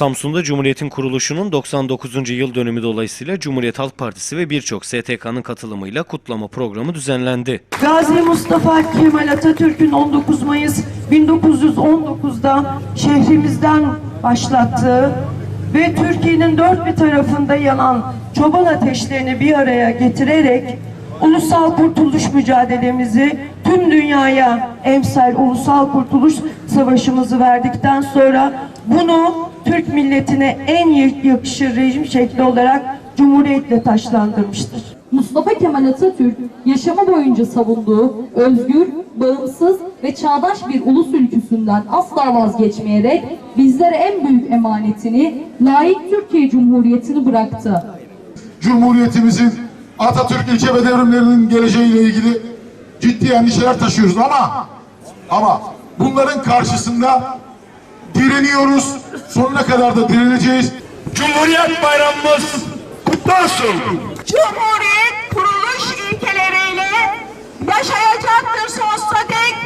Samsun'da Cumhuriyet'in kuruluşunun 99. yıl dönümü dolayısıyla Cumhuriyet Halk Partisi ve birçok STK'nın katılımıyla kutlama programı düzenlendi. Gazi Mustafa Kemal Atatürk'ün 19 Mayıs 1919'da şehrimizden başlattığı ve Türkiye'nin dört bir tarafında yanan çoban ateşlerini bir araya getirerek ulusal kurtuluş mücadelemizi tüm dünyaya emsal ulusal kurtuluş savaşımızı verdikten sonra bunu Türk milletine en yakışır rejim şekli olarak Cumhuriyetle taşlandırmıştır. Mustafa Kemal Atatürk yaşamı boyunca savunduğu özgür, bağımsız ve çağdaş bir ulus ülküsünden asla vazgeçmeyerek bizlere en büyük emanetini layık Türkiye Cumhuriyeti'ni bıraktı. Cumhuriyetimizin Atatürk ilke ve devrimlerinin geleceğiyle ilgili ciddi endişeler taşıyoruz ama ama bunların karşısında direniyoruz. Sonuna kadar da direneceğiz. Cumhuriyet Bayramımız kutlu olsun. Cumhuriyet kuruluş ilkeleriyle yaşayacaktır sonsuza dek.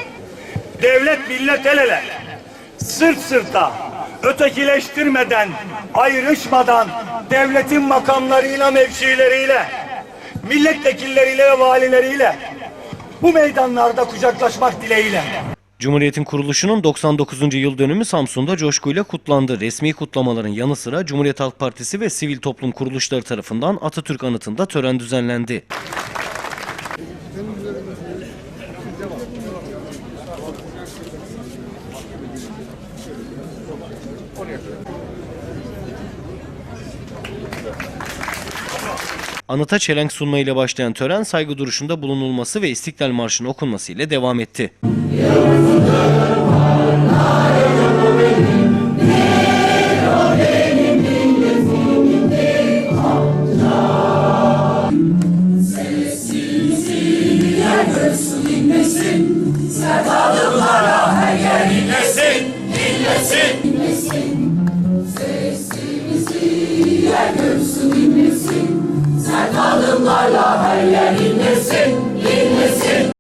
Devlet millet el ele, sırt sırta, ötekileştirmeden, ayrışmadan, devletin makamlarıyla, mevkileriyle, milletvekilleriyle ve valileriyle bu meydanlarda kucaklaşmak dileğiyle. Cumhuriyet'in kuruluşunun 99. yıl dönümü Samsun'da coşkuyla kutlandı. Resmi kutlamaların yanı sıra Cumhuriyet Halk Partisi ve sivil toplum kuruluşları tarafından Atatürk anıtında tören düzenlendi. Anıta çelenk sunma ile başlayan tören saygı duruşunda bulunulması ve İstiklal Marşı'nın okunması ile devam etti. Sen Bunlarla her yer inlesin, inlesin